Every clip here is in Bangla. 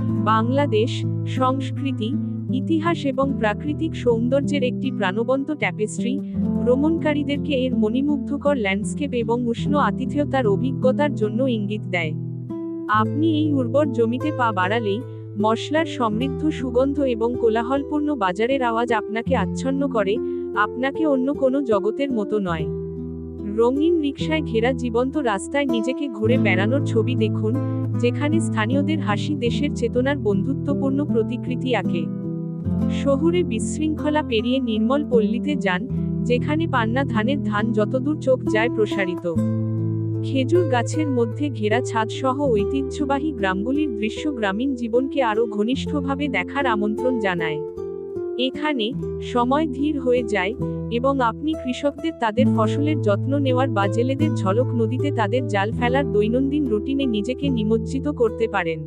বাংলাদেশ, সংস্কৃতি, ইতিহাস এবং প্রাকৃতিক সৌন্দর্যের একটি প্রাণবন্ত ট্যাপেস্ট্রি ভ্রমণকারীদেরকে এর মণিমুগ্ধকর ল্যান্ডস্কেপ এবং উষ্ণ আতিথেয়তার অভিজ্ঞতার জন্য ইঙ্গিত দেয়। আপনি এই উর্বর জমিতে পা বাড়ালেই, মশলার সমৃদ্ধ সুগন্ধ এবং কোলাহলপূর্ণ বাজারের আওয়াজ আপনাকে আচ্ছন্ন করে, আপনাকে অন্য কোনো জগতের মতো নয়। রঙিন রিকশায় ঘেরা জীবন্ত রাস্তায় নিজেকে ঘুরে বেড়ানোর ছবি দেখুন, যেখানে স্থানীয়দের হাসি দেশের চেতনার বন্ধুত্বপূর্ণ প্রতিকৃতি আঁকে শহুরে বিশৃঙ্খলা পেরিয়ে নির্মল পল্লীতে যান, যেখানে পান্না ধানের ধান যতদূর চোখ যায় প্রসারিত। খেজুর গাছের মধ্যে ঘেরা ছাদসহ ঐতিহ্যবাহী গ্রামগুলির দৃশ্য গ্রামীণ জীবনকে আরও ঘনিষ্ঠভাবে দেখার আমন্ত্রণ জানায়। এখানে সময় ধীর হয়ে যায় এবং আপনি কৃষকদের তাদের ফসলের যত্ন নেওয়ার বা জেলেদের ঝলক নদীতে তাদের জাল ফেলার দৈনন্দিন রুটিনে নিজেকে নিমজ্জিত করতে পারেন।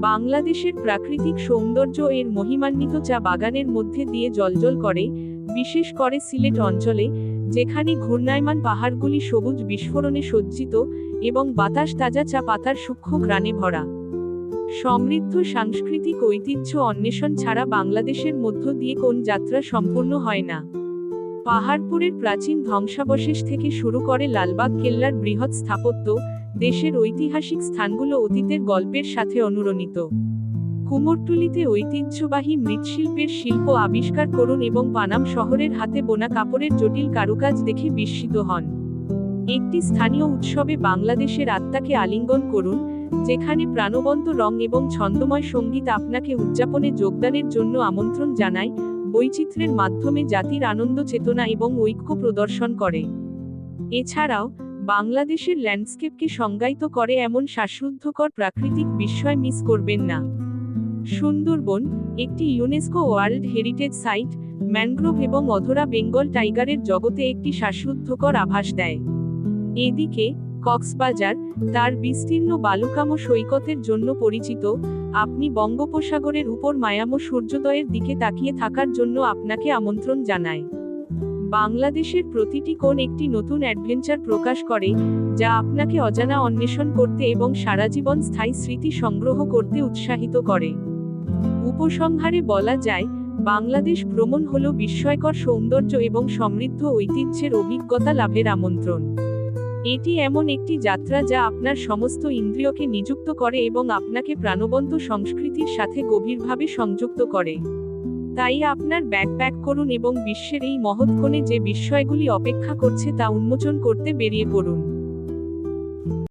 বাংলাদেশের প্রাকৃতিক সৌন্দর্য এর মহিমান্বিত চা বাগানের মধ্যে দিয়ে জলজল করে, বিশেষ করে সিলেট অঞ্চলে, যেখানে ঘূর্ণায়মান পাহাড়গুলি সবুজ বিস্ফোরণে সজ্জিত এবং বাতাস তাজা চা পাতার সূক্ষ্ম গ্রানে ভরা। সমৃদ্ধ সাংস্কৃতিক ঐতিহ্য অন্বেষণ ছাড়া বাংলাদেশের মধ্য দিয়ে কোন যাত্রা সম্পূর্ণ হয় না। পাহাড়পুরের প্রাচীন ধ্বংসাবশেষ থেকে শুরু করে লালবাগ কেল্লার বৃহৎ স্থাপত্য, দেশের ঐতিহাসিক স্থানগুলো অতীতের গল্পের সাথে অনুরণিত। কুমোরটুলিতে ঐতিহ্যবাহী মৃৎশিল্পের শিল্প আবিষ্কার করুন এবং পানাম শহরের হাতে বোনা কাপড়ের জটিল কারুকাজ দেখে বিস্মিত হন। একটি স্থানীয় উৎসবে বাংলাদেশের আত্মাকে আলিঙ্গন করুন যেখানে প্রাণবন্ত রং এবং ছন্দময় সংগীত আপনাকে উদযাপনে যোগদানের জন্য আমন্ত্রণ জানায়, বৈচিত্র্যের মাধ্যমে জাতির আনন্দ চেতনা এবং ঐক্য প্রদর্শন করে। এছাড়াও, বাংলাদেশের ল্যান্ডস্কেপকে সংজ্ঞায়িত করে এমন শ্বাসরুদ্ধকর প্রাকৃতিক বিস্ময় মিস করবেন না। সুন্দরবন, একটি UNESCO world heritage site, mangrove এবং অধরা বেঙ্গল টাইগারের জগতে একটি শ্বাসরুদ্ধকর আভাস দেয়। এদিকে কক্সবাজার, তার বিস্তীর্ণ বালুকাম সৈকতের জন্য পরিচিত, আপনি বঙ্গোপসাগরের উপর মায়ামো সূর্যোদয়ের দিকে তাকিয়ে থাকার জন্য আপনাকে আমন্ত্রণ জানায় বাংলাদেশের প্রতিটি কোণ একটি নতুন অ্যাডভেঞ্চার প্রকাশ করে, যা আপনাকে অজানা অন্বেষণ করতে এবং সারা জীবন স্থায়ী স্মৃতি সংগ্রহ করতে উৎসাহিত করে। উপসংহারে বলা যায়, বাংলাদেশ ভ্রমণ হল বিস্ময়কর সৌন্দর্য এবং সমৃদ্ধ ঐতিহ্যের অভিজ্ঞতা লাভের আমন্ত্রণ। এটি এমন একটি যাত্রা যা আপনার সমস্ত ইন্দ্রিয়কে নিযুক্ত করে এবং আপনাকে প্রাণবন্ত সংস্কৃতির সাথে গভীরভাবে সংযুক্ত করে। তাই আপনার ব্যাকপ্যাক করুন এবং বিশ্বের এই মহৎ কোণে যে বিস্ময়গুলি অপেক্ষা করছে তা উন্মোচন করতে বেরিয়ে পড়ুন।